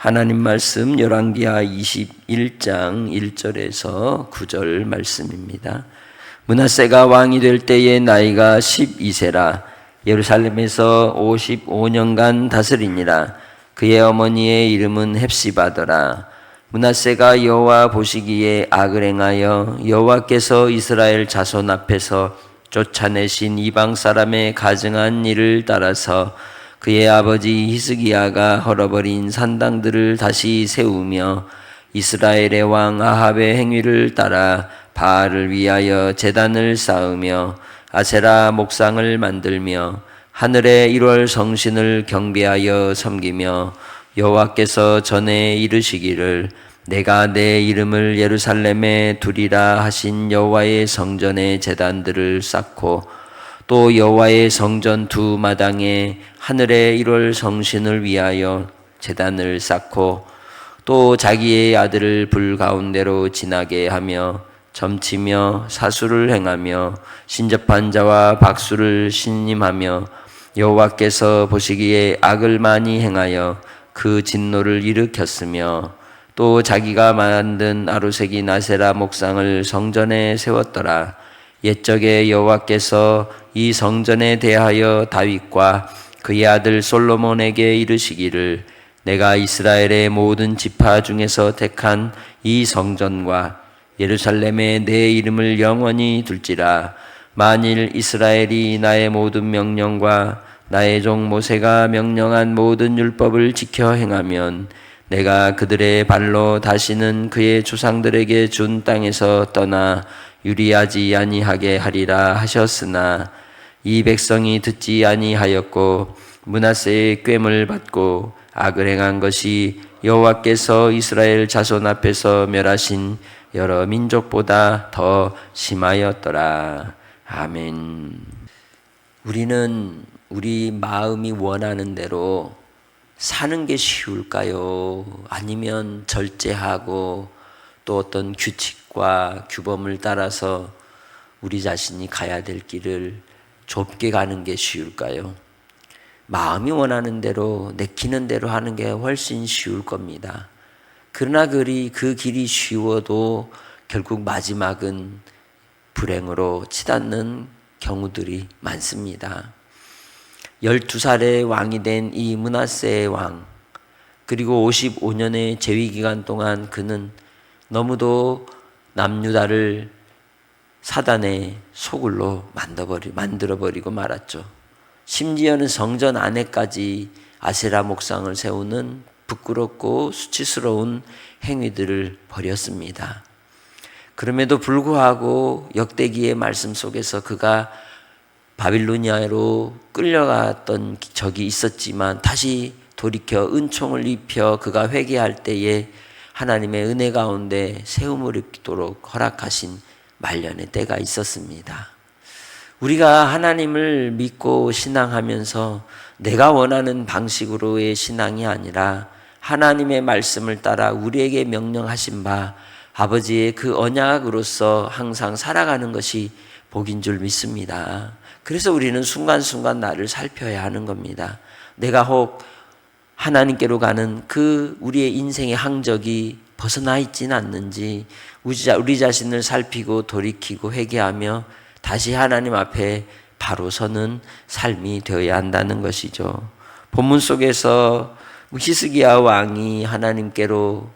하나님 말씀 열왕기하 21장 1절에서 9절 말씀입니다. 문하세가 왕이 될 때의 나이가 12세라. 예루살렘에서 55년간 다스리니라. 그의 어머니의 이름은 헵시바더라. 문하세가 여호와 보시기에 악을 행하여 여호와께서 이스라엘 자손 앞에서 쫓아내신 이방 사람의 가증한 일을 따라서 그의 아버지 히스기야가 헐어버린 산당들을 다시 세우며 이스라엘의 왕 아합의 행위를 따라 바알을 위하여 제단을 쌓으며 아세라 목상을 만들며 하늘의 1월 성신을 경배하여 섬기며 여호와께서 전에 이르시기를 내가 내 이름을 예루살렘에 두리라 하신 여호와의 성전의 제단들을 쌓고 또 여호와의 성전 두 마당에 하늘의 1월 성신을 위하여 제단을 쌓고 또 자기의 아들을 불 가운데로 지나게 하며 점치며 사수를 행하며 신접한 자와 박수를 신임하며 여호와께서 보시기에 악을 많이 행하여 그 진노를 일으켰으며 또 자기가 만든 아루색이 나세라 목상을 성전에 세웠더라 옛적에 여호와께서 이 성전에 대하여 다윗과 그의 아들 솔로몬에게 이르시기를 내가 이스라엘의 모든 지파 중에서 택한 이 성전과 예루살렘에 내 이름을 영원히 둘지라. 만일 이스라엘이 나의 모든 명령과 나의 종 모세가 명령한 모든 율법을 지켜 행하면 내가 그들의 발로 다시는 그의 조상들에게 준 땅에서 떠나 유리하지 아니하게 하리라 하셨으나 이 백성이 듣지 아니하였고 문하세의 꿰을 받고 악을 행한 것이 여호와께서 이스라엘 자손 앞에서 멸하신 여러 민족보다 더 심하였더라. 아멘. 우리는 우리 마음이 원하는 대로 사는 게 쉬울까요? 아니면 절제하고 또 어떤 규칙과 규범을 따라서 우리 자신이 가야 될 길을 좁게 가는 게 쉬울까요? 마음이 원하는 대로 내키는 대로 하는 게 훨씬 쉬울 겁니다. 그러나 그리 그 길이 쉬워도 결국 마지막은 불행으로 치닫는 경우들이 많습니다. 12살의 왕이 된 이 문하세 왕, 그리고 55년의 재위 기간 동안 그는 너무도 남유다를 사단의 소굴로 만들어버리고 말았죠. 심지어는 성전 안에까지 아세라 목상을 세우는 부끄럽고 수치스러운 행위들을 벌였습니다. 그럼에도 불구하고 역대기의 말씀 속에서 그가 바빌로니아로 끌려갔던 적이 있었지만 다시 돌이켜 은총을 입혀 그가 회개할 때에 하나님의 은혜 가운데 세움을 입도록 허락하신 말년의 때가 있었습니다. 우리가 하나님을 믿고 신앙하면서 내가 원하는 방식으로의 신앙이 아니라 하나님의 말씀을 따라 우리에게 명령하신 바 아버지의 그 언약으로서 항상 살아가는 것이 복인 줄 믿습니다. 그래서 우리는 순간순간 나를 살펴야 하는 겁니다. 내가 혹 하나님께로 가는 그 우리의 인생의 항적이 벗어나 있지는 않는지 우리 자신을 살피고 돌이키고 회개하며 다시 하나님 앞에 바로 서는 삶이 되어야 한다는 것이죠. 본문 속에서 히스기야 왕이 하나님께로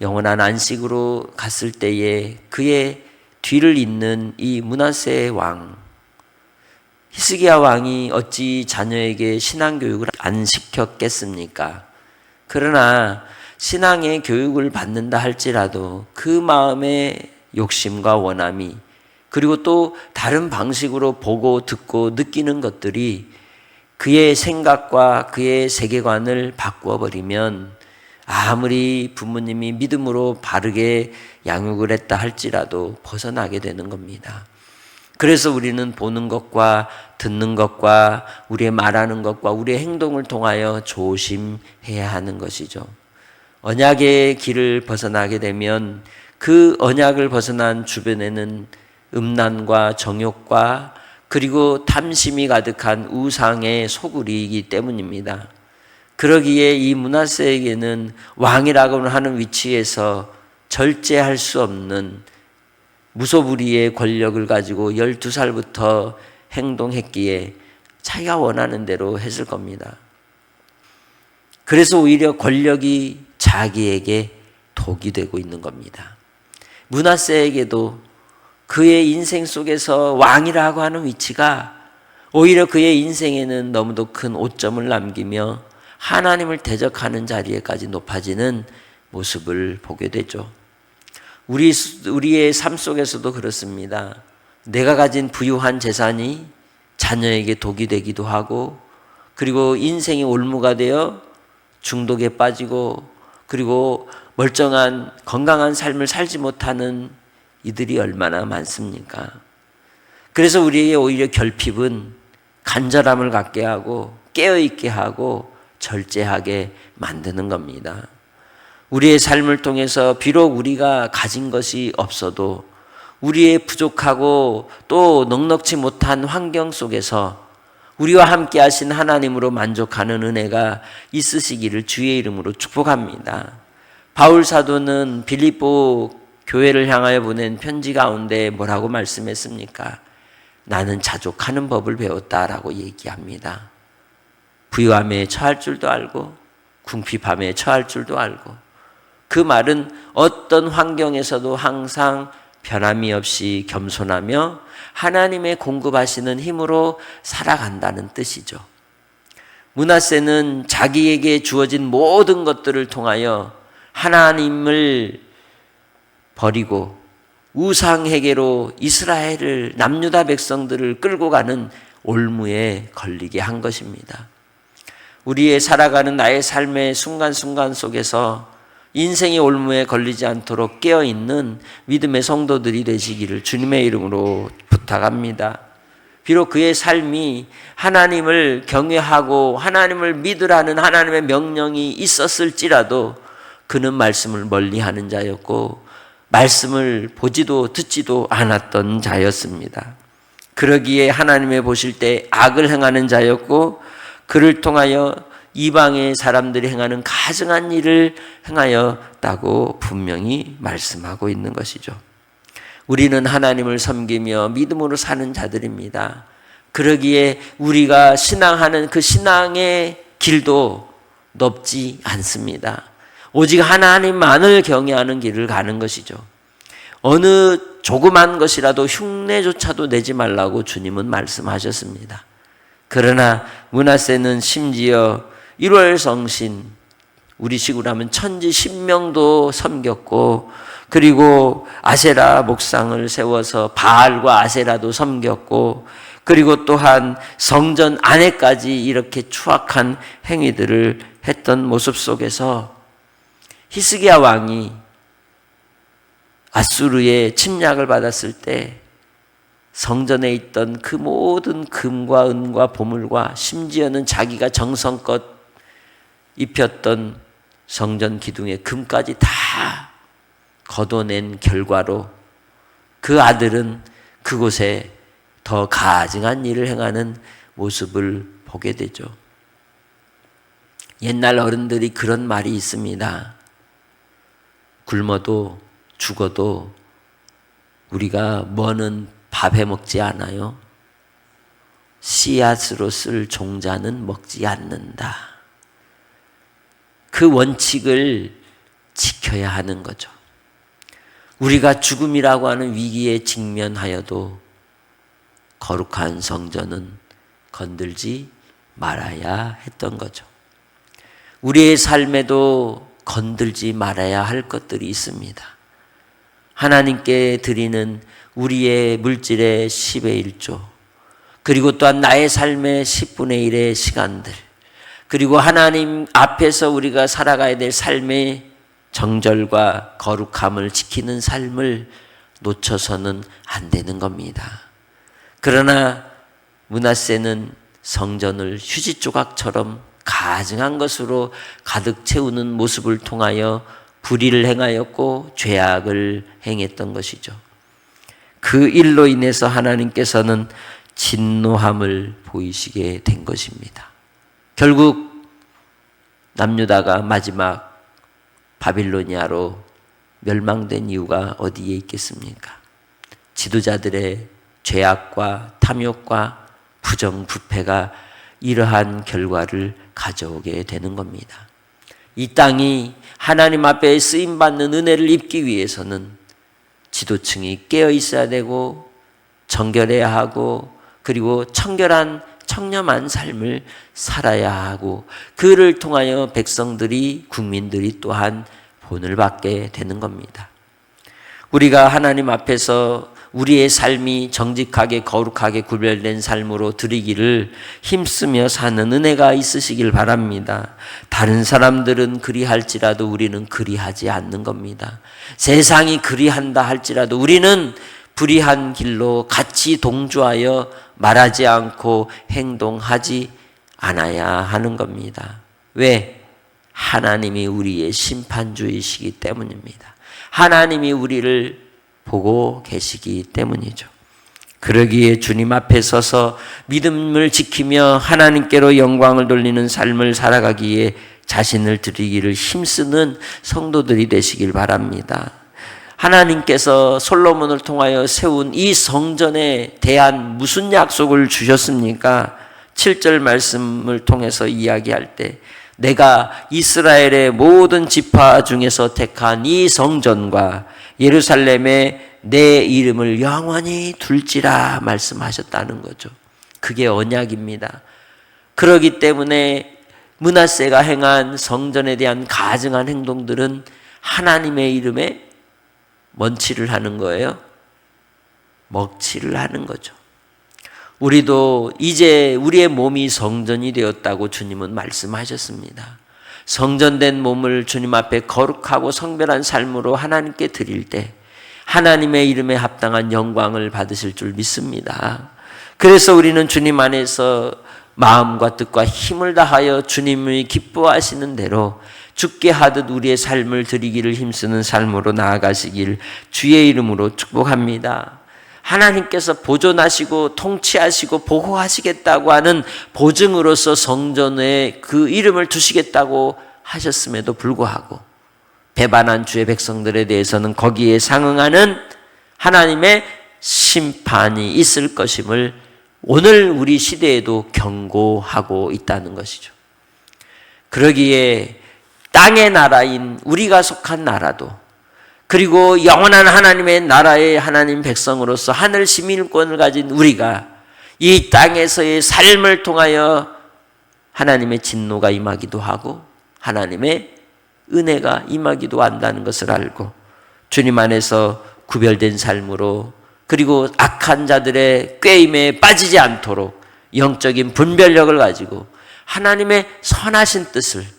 영원한 안식으로 갔을 때에 그의 뒤를 잇는 이 문하세 왕 히스기야 왕이 어찌 자녀에게 신앙 교육을 안 시켰겠습니까? 그러나 신앙의 교육을 받는다 할지라도 그 마음의 욕심과 원함이 그리고 또 다른 방식으로 보고 듣고 느끼는 것들이 그의 생각과 그의 세계관을 바꾸어 버리면 아무리 부모님이 믿음으로 바르게 양육을 했다 할지라도 벗어나게 되는 겁니다. 그래서 우리는 보는 것과 듣는 것과 우리의 말하는 것과 우리의 행동을 통하여 조심해야 하는 것이죠. 언약의 길을 벗어나게 되면 그 언약을 벗어난 주변에는 음란과 정욕과 그리고 탐심이 가득한 우상의 소굴이기 때문입니다. 그러기에 이 문하세에게는 왕이라고 하는 위치에서 절제할 수 없는 무소불위의 권력을 가지고 12살부터 행동했기에 자기가 원하는 대로 했을 겁니다. 그래서 오히려 권력이 자기에게 독이 되고 있는 겁니다. 문하세에게도 그의 인생 속에서 왕이라고 하는 위치가 오히려 그의 인생에는 너무도 큰 오점을 남기며 하나님을 대적하는 자리에까지 높아지는 모습을 보게 되죠. 우리, 우리의 삶 속에서도 그렇습니다. 내가 가진 부유한 재산이 자녀에게 독이 되기도 하고, 그리고 인생이 올무가 되어 중독에 빠지고, 그리고 멀쩡한 건강한 삶을 살지 못하는 이들이 얼마나 많습니까? 그래서 우리에게 오히려 결핍은 간절함을 갖게 하고 깨어있게 하고 절제하게 만드는 겁니다. 우리의 삶을 통해서 비록 우리가 가진 것이 없어도 우리의 부족하고 또 넉넉지 못한 환경 속에서 우리와 함께 하신 하나님으로 만족하는 은혜가 있으시기를 주의 이름으로 축복합니다. 바울 사도는 빌립보 교회를 향하여 보낸 편지 가운데 뭐라고 말씀했습니까? 나는 자족하는 법을 배웠다라고 얘기합니다. 부유함에 처할 줄도 알고 궁핍함에 처할 줄도 알고 그 말은 어떤 환경에서도 항상 변함이 없이 겸손하며 하나님의 공급하시는 힘으로 살아간다는 뜻이죠. 문하세는 자기에게 주어진 모든 것들을 통하여 하나님을 버리고 우상에게로 이스라엘을 남유다 백성들을 끌고 가는 올무에 걸리게 한 것입니다. 우리의 살아가는 나의 삶의 순간순간 속에서 인생의 올무에 걸리지 않도록 깨어 있는 믿음의 성도들이 되시기를 주님의 이름으로 부탁합니다. 비록 그의 삶이 하나님을 경외하고 하나님을 믿으라는 하나님의 명령이 있었을지라도 그는 말씀을 멀리 하는 자였고 말씀을 보지도 듣지도 않았던 자였습니다. 그러기에 하나님의 보실 때 악을 행하는 자였고 그를 통하여 이방의 사람들이 행하는 가증한 일을 행하였다고 분명히 말씀하고 있는 것이죠. 우리는 하나님을 섬기며 믿음으로 사는 자들입니다. 그러기에 우리가 신앙하는 그 신앙의 길도 높지 않습니다. 오직 하나님만을 경외하는 길을 가는 것이죠. 어느 조그만 것이라도 흉내조차도 내지 말라고 주님은 말씀하셨습니다. 그러나 문하세는 심지어 1월 성신 우리 식으로 하면 천지 신명도 섬겼고 그리고 아세라 목상을 세워서 바알과 아세라도 섬겼고 그리고 또한 성전 안에까지 이렇게 추악한 행위들을 했던 모습 속에서 히스기야 왕이 아수르의 침략을 받았을 때 성전에 있던 그 모든 금과 은과 보물과 심지어는 자기가 정성껏 입혔던 성전 기둥의 금까지 다 걷어낸 결과로 그 아들은 그곳에 더 가증한 일을 행하는 모습을 보게 되죠. 옛날 어른들이 그런 말이 있습니다. 굶어도 죽어도 우리가 뭐는 밥해 먹지 않아요. 씨앗으로 쓸 종자는 먹지 않는다. 그 원칙을 지켜야 하는 거죠. 우리가 죽음이라고 하는 위기에 직면하여도 거룩한 성전은 건들지 말아야 했던 거죠. 우리의 삶에도 건들지 말아야 할 것들이 있습니다. 하나님께 드리는 우리의 물질의 10의 1조, 그리고 또한 나의 삶의 10분의 1의 시간들, 그리고 하나님 앞에서 우리가 살아가야 될 삶의 정절과 거룩함을 지키는 삶을 놓쳐서는 안 되는 겁니다. 그러나 문하세는 성전을 휴지 조각처럼 가증한 것으로 가득 채우는 모습을 통하여 불의를 행하였고 죄악을 행했던 것이죠. 그 일로 인해서 하나님께서는 진노함을 보이시게 된 것입니다. 결국 남유다가 마지막 바빌로니아로 멸망된 이유가 어디에 있겠습니까? 지도자들의 죄악과 탐욕과 부정부패가 이러한 결과를 가져오게 되는 겁니다. 이 땅이 하나님 앞에 쓰임 받는 은혜를 입기 위해서는 지도층이 깨어 있어야 되고 정결해야 하고 그리고 청결한 청렴한 삶을 살아야 하고 그를 통하여 백성들이 국민들이 또한 본을 받게 되는 겁니다. 우리가 하나님 앞에서 우리의 삶이 정직하게 거룩하게 구별된 삶으로 드리기를 힘쓰며 사는 은혜가 있으시길 바랍니다. 다른 사람들은 그리할지라도 우리는 그리하지 않는 겁니다. 세상이 그리한다 할지라도 우리는 불의한 길로 같이 동조하여 말하지 않고 행동하지 않아야 하는 겁니다. 왜? 하나님이 우리의 심판주이시기 때문입니다. 하나님이 우리를 보고 계시기 때문이죠. 그러기에 주님 앞에 서서 믿음을 지키며 하나님께로 영광을 돌리는 삶을 살아가기에 자신을 드리기를 힘쓰는 성도들이 되시길 바랍니다. 하나님께서 솔로몬을 통하여 세운 이 성전에 대한 무슨 약속을 주셨습니까? 7절 말씀을 통해서 이야기할 때 내가 이스라엘의 모든 지파 중에서 택한 이 성전과 예루살렘에 내 이름을 영원히 둘지라 말씀하셨다는 거죠. 그게 언약입니다. 그러기 때문에 문하세가 행한 성전에 대한 가증한 행동들은 하나님의 이름에 먼치를 하는 거예요. 먹칠을 하는 거죠. 우리도 이제 우리의 몸이 성전이 되었다고 주님은 말씀하셨습니다. 성전된 몸을 주님 앞에 거룩하고 성별한 삶으로 하나님께 드릴 때 하나님의 이름에 합당한 영광을 받으실 줄 믿습니다. 그래서 우리는 주님 안에서 마음과 뜻과 힘을 다하여 주님이 기뻐하시는 대로 죽게 하듯 우리의 삶을 드리기를 힘쓰는 삶으로 나아가시길 주의 이름으로 축복합니다. 하나님께서 보존하시고 통치하시고 보호하시겠다고 하는 보증으로서 성전에 그 이름을 두시겠다고 하셨음에도 불구하고 배반한 주의 백성들에 대해서는 거기에 상응하는 하나님의 심판이 있을 것임을 오늘 우리 시대에도 경고하고 있다는 것이죠. 그러기에 땅의 나라인 우리가 속한 나라도 그리고 영원한 하나님의 나라의 하나님 백성으로서 하늘 시민권을 가진 우리가 이 땅에서의 삶을 통하여 하나님의 진노가 임하기도 하고 하나님의 은혜가 임하기도 한다는 것을 알고 주님 안에서 구별된 삶으로 그리고 악한 자들의 꾀임에 빠지지 않도록 영적인 분별력을 가지고 하나님의 선하신 뜻을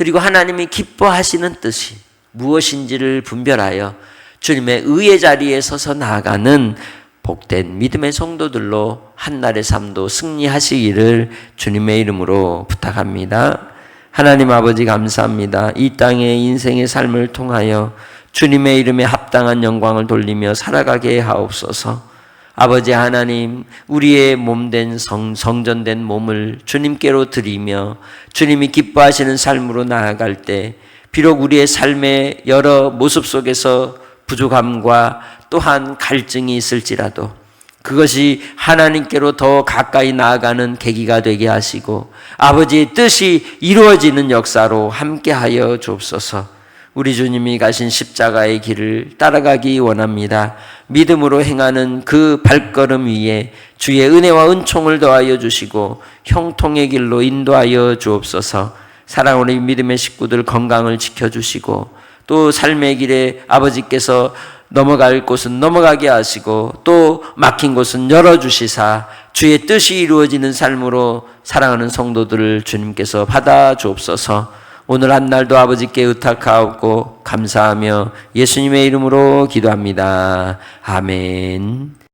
그리고 하나님이 기뻐하시는 뜻이 무엇인지를 분별하여 주님의 의의 자리에 서서 나아가는 복된 믿음의 성도들로 한날의 삶도 승리하시기를 주님의 이름으로 부탁합니다. 하나님 아버지 감사합니다. 이 땅의 인생의 삶을 통하여 주님의 이름에 합당한 영광을 돌리며 살아가게 하옵소서. 아버지 하나님, 우리의 몸된 성, 성전된 몸을 주님께로 드리며 주님이 기뻐하시는 삶으로 나아갈 때 비록 우리의 삶의 여러 모습 속에서 부족함과 또한 갈증이 있을지라도 그것이 하나님께로 더 가까이 나아가는 계기가 되게 하시고 아버지의 뜻이 이루어지는 역사로 함께하여 주옵소서. 우리 주님이 가신 십자가의 길을 따라가기 원합니다. 믿음으로 행하는 그 발걸음 위에 주의 은혜와 은총을 더하여 주시고 형통의 길로 인도하여 주옵소서. 사랑하는 믿음의 식구들 건강을 지켜주시고 또 삶의 길에 아버지께서 넘어갈 곳은 넘어가게 하시고 또 막힌 곳은 열어주시사 주의 뜻이 이루어지는 삶으로 사랑하는 성도들을 주님께서 받아 주옵소서 오늘 한 날도 아버지께 의탁하옵고 감사하며 예수님의 이름으로 기도합니다. 아멘.